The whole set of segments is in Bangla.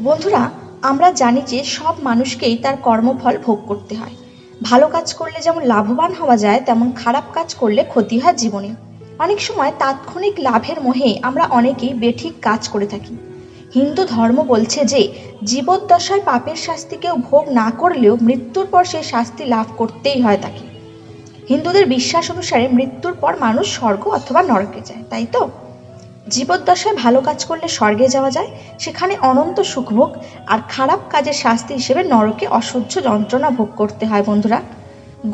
বন্ধুরা, আমরা জানি যে সব মানুষকেই তার কর্মফল ভোগ করতে হয়। ভালো কাজ করলে যেমন লাভবান হওয়া যায়, তেমন খারাপ কাজ করলে ক্ষতি হয় জীবনে। অনেক সময় তাৎক্ষণিক লাভের মোহে আমরা অনেকেই বেঠিক কাজ করে থাকি। হিন্দু ধর্ম বলছে যে, জীবদ্দশায় পাপের শাস্তি কেউ ভোগ না করলেও মৃত্যুর পর সেই শাস্তি লাভ করতেই হয় তাকে। হিন্দুদের বিশ্বাস অনুসারে মৃত্যুর পর মানুষ স্বর্গ অথবা নরকে যায়, তাই তো? জীবদ্দশায় ভালো কাজ করলে স্বর্গে যাওয়া যায়, সেখানে অনন্ত সুখভোগ আর খারাপ কাজের শাস্তি হিসেবে নরকে অসহ্য যন্ত্রণা ভোগ করতে হয় বন্ধুরা।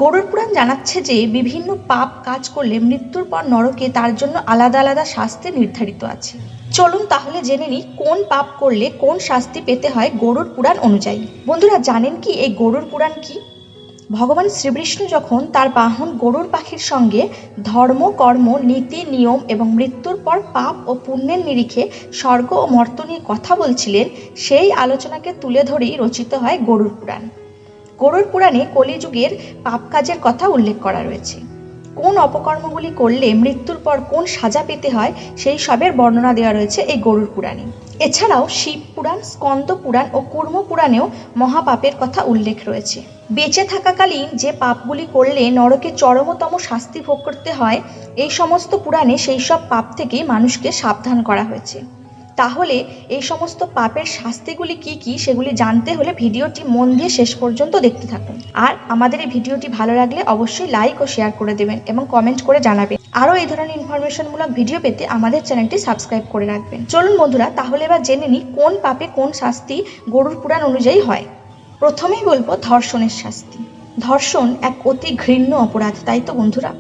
গরুর পুরাণ জানাচ্ছে যে বিভিন্ন পাপ কাজ করলে মৃত্যুর পর নরকে তার জন্য আলাদা আলাদা শাস্তি নির্ধারিত আছে। চলুন তাহলে জেনে নিই কোন পাপ করলে কোন শাস্তি পেতে হয় গরুর পুরাণ অনুযায়ী। বন্ধুরা জানেন কি এই গরুর পুরাণ কি? ভগবান শ্রীবৃষ্ণ যখন তার বাহন গরুর পাখির সঙ্গে ধর্ম, কর্ম, নীতি, নিয়ম এবং মৃত্যুর পর পাপ ও পুণ্যের নিরিখে স্বর্গ ও মর্ত নিয়ে কথা বলছিলেন, সেই আলোচনাকে তুলে ধরেই রচিত হয় গরুর পুরাণ। গরুর পুরাণে কলিযুগের পাপ কাজের কথা উল্লেখ করা রয়েছে। কোন অপকর্মগুলি করলে মৃত্যুর পর কোন সাজা পেতে হয়, সেই সবের বর্ণনা দেওয়া রয়েছে এই গরুর পুরাণে। এছাড়াও শিব পুরাণ, স্কন্দ পুরাণ ও কুর্ম পুরাণেও মহাপাপের কথা উল্লেখ রয়েছে। বেঁচে থাকাকালীন যে পাপগুলি করলে নরকে চরমতম শাস্তি ভোগ করতে হয়, এই সমস্ত পুরাণে সেই সব পাপ থেকে মানুষকে সাবধান করা হয়েছে। তাহলে এই সমস্ত পাপের শাস্তিগুলি কি কি সেগুলি জানতে হলে ভিডিওটি মন দিয়ে শেষ পর্যন্ত দেখতে থাকুন। আর আমাদের এই ভিডিওটি ভালো লাগলে অবশ্যই লাইক ও শেয়ার করে দেবেন এবং কমেন্ট করে জানাবেন। আরও এই ধরনের ইনফরমেশনমূলক ভিডিও পেতে আমাদের চ্যানেলটি সাবস্ক্রাইব করে রাখবেন। চলুন বন্ধুরা, তাহলে এবার জেনে নিই কোন পাপে কোন শাস্তি গরুর পুরাণ অনুযায়ী হয়। প্রথমেই বলব ধর্ষণের শাস্তি। ধর্ষণ এক অতি ঘৃণ্য অপরাধ, তাই তো বন্ধুরা?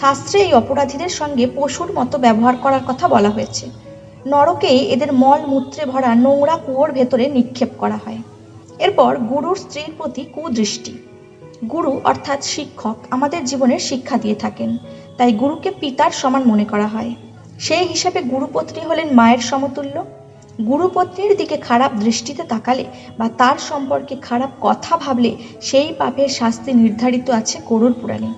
শাস্ত্রে এই অপরাধীদের সঙ্গে পশুর মতো ব্যবহার করার কথা বলা হয়েছে। নরকে এদের মল মূত্রে ভরা নোংরা কুয়োর ভেতরে নিক্ষেপ করা হয়। এরপর গুরুর স্ত্রীর প্রতি কুদৃষ্টি। গুরু অর্থাৎ শিক্ষক আমাদের জীবনের শিক্ষা দিয়ে থাকেন, তাই গুরুকে পিতার সমান মনে করা হয়। সেই হিসাবে গুরুপত্নী হলেন মায়ের সমতুল্য। গুরুপত্নীর দিকে খারাপ দৃষ্টিতে তাকালে বা তার সম্পর্কে খারাপ কথা ভাবলে সেই পাপের শাস্তি নির্ধারিত আছে গরুর পুরাণে।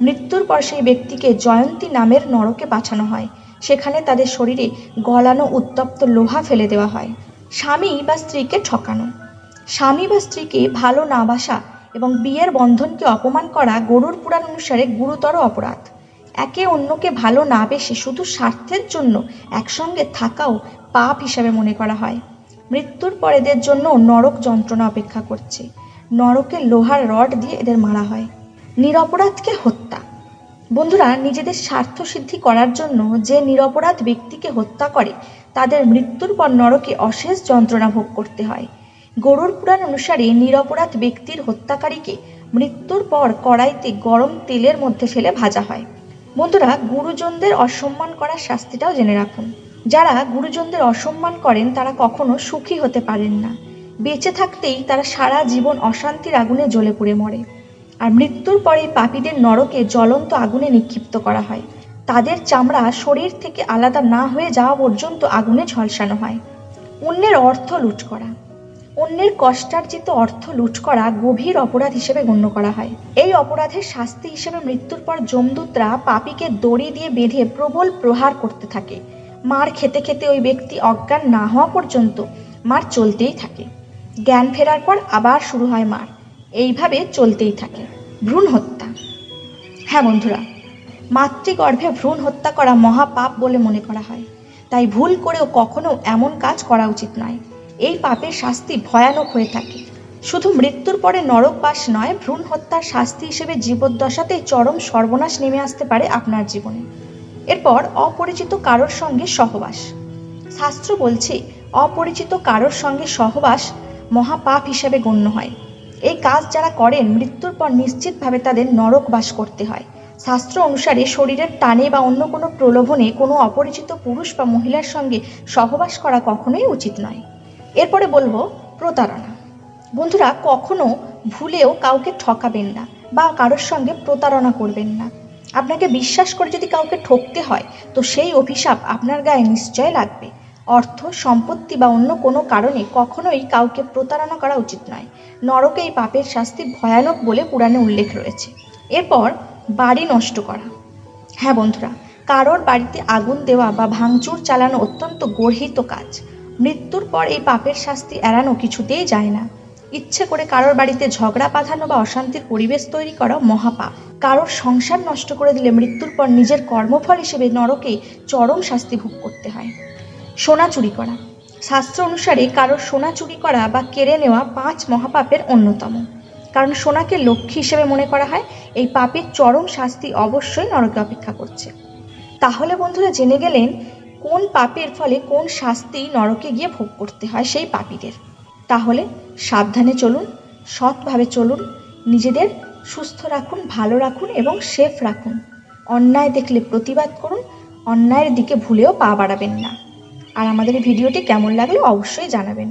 মৃত্যুর পর সেই ব্যক্তিকে জয়ন্তী নামের নরকে পাঠানো হয়। সেখানে তাদের শরীরে গলানো উত্তপ্ত লোহা ফেলে দেওয়া হয়। স্বামী বা স্ত্রীকে ঠকানো। স্বামী বা স্ত্রীকে ভালো না বাসা এবং বিয়ের বন্ধনকে অপমান করা গরুর পুরাণ অনুসারে গুরুতর অপরাধ। একে অন্যকে ভালো না বেশে শুধু স্বার্থের জন্য একসঙ্গে থাকাও পাপ হিসাবে মনে করা হয়। মৃত্যুর পর এদের জন্য নরক যন্ত্রণা অপেক্ষা করছে। নরকে লোহার রড দিয়ে এদের মারা হয়। নিরপরাধকে হত্যা। বন্ধুরা, নিজেদের স্বার্থ সিদ্ধি করার জন্য যে নিরপরাধ ব্যক্তিকে হত্যা করে, তাদের মৃত্যুর পর নরকে অশেষ যন্ত্রণা ভোগ করতে হয়। গরুর পুরাণ অনুসারে নিরপরাধ ব্যক্তির হত্যাকারীকে মৃত্যুর পর কড়াইতে গরম তেলের মধ্যে ফেলে ভাজা হয়। বন্ধুরা, গুরুজনদের অসম্মান করার শাস্তিটাও জেনে রাখুন। যারা গুরুজনদের অসম্মান করেন, তারা কখনো সুখী হতে পারেন না। বেঁচে থাকতেই তারা সারা জীবন অশান্তির আগুনে জ্বলে পুড়ে মরে। আর মৃত্যুর পরে পাপীদের নরকে জ্বলন্ত আগুনে নিক্ষিপ্ত করা হয়। তাদের চামড়া শরীর থেকে আলাদা না হয়ে যাওয়া পর্যন্ত আগুনে ঝলসানো হয়। অন্যের অর্থ লুট করা। অন্যের কষ্টার্জিত অর্থ লুট করা গভীর অপরাধ হিসেবে গণ্য করা হয়। এই অপরাধের শাস্তি হিসেবে মৃত্যুর পর যমদূতরা পাপীকে দড়ি দিয়ে বেঁধে প্রবল প্রহার করতে থাকে। মার খেতে খেতে ওই ব্যক্তি অজ্ঞান না হওয়া পর্যন্ত মার চলতেই থাকে। জ্ঞান ফেরার পর আবার শুরু হয় মার। এইভাবে চলতেই থাকে। ভ্রূণ হত্যা। হ্যাঁ বন্ধুরা, মাতৃগর্ভে ভ্রূণ হত্যা করা মহাপাপ বলে মনে করা হয়। তাই ভুল করেও কখনো এমন কাজ করা উচিত নয়। এই পাপের শাস্তি ভয়ানক হয়ে থাকে। শুধু মৃত্যুর পরে নরকবাস নয়, ভ্রূণ হত্যার শাস্তি হিসেবে জীবদ্দশাতে চরম সর্বনাশ নেমে আসতে পারে আপনার জীবনে। এরপর অপরিচিত কারোর সঙ্গে সহবাস। শাস্ত্র বলছে, অপরিচিত কারোর সঙ্গে সহবাস মহাপাপ হিসেবে গণ্য হয়। এই কাজ যারা করেন, মৃত্যুর পর নিশ্চিতভাবে তাদের নরক বাস করতে হয়। শাস্ত্র অনুসারে শরীরের টানে বা অন্য কোনো প্রলোভনে কোনো অপরিচিত পুরুষ বা মহিলার সঙ্গে সহবাস করা কখনোই উচিত নয়। এরপরে বলব প্রতারণা। বন্ধুরা, কখনো ভুলেও কাউকে ঠকাবেন না বা কারোর সঙ্গে প্রতারণা করবেন না। আপনাকে বিশ্বাস করে যদি কাউকে ঠকতে হয়, তো সেই অভিশাপ আপনার গায়ে নিশ্চয় লাগবে। অর্থ, সম্পত্তি বা অন্য কোনো কারণে কখনোই কাউকে প্রতারণা করা উচিত নয়। নরকে এই পাপের শাস্তি ভয়ানক বলে পুরাণে উল্লেখ রয়েছে। এরপর, বাড়ি নষ্ট করা। হ্যাঁ বন্ধুরা, কারোর বাড়িতে আগুন দেওয়া বা ভাঙচুর চালানো অত্যন্ত গর্হিত কাজ। মৃত্যুর পর এই পাপের শাস্তি এড়ানো কিছুতেই যায় না। ইচ্ছে করে কারোর বাড়িতে ঝগড়া বাঁধানো বা অশান্তির পরিবেশ তৈরি করা মহাপাপ। কারোর সংসার নষ্ট করে দিলে মৃত্যুর পর নিজের কর্মফল হিসেবে নরকে চরম শাস্তি ভোগ করতে হয়। সোনা চুরি করা। শাস্ত্র অনুসারে কারোর সোনা চুরি করা বা কেড়ে নেওয়া পাঁচ মহাপাপের অন্যতম। কারণ সোনাকে লক্ষ্মী হিসেবে মনে করা হয়, এই পাপের চরম শাস্তি অবশ্যই নরকে অপেক্ষা করছে। তাহলে বন্ধুরা জেনে গেলেন, কোন পাপের ফলে কোন শাস্তি নরকে গিয়ে ভোগ করতে হয় সেই পাপীদের। তাহলে সাবধানে চলুন, সৎভাবে চলুন, নিজেদের সুস্থ রাখুন, ভালো রাখুন এবং সেফ রাখুন। অন্যায় দেখলে প্রতিবাদ করুন, অন্যায়ের দিকে ভুলেও পা বাড়াবেন না। আর আমাদের ভিডিওটি কেমন লাগল অবশ্যই জানাবেন।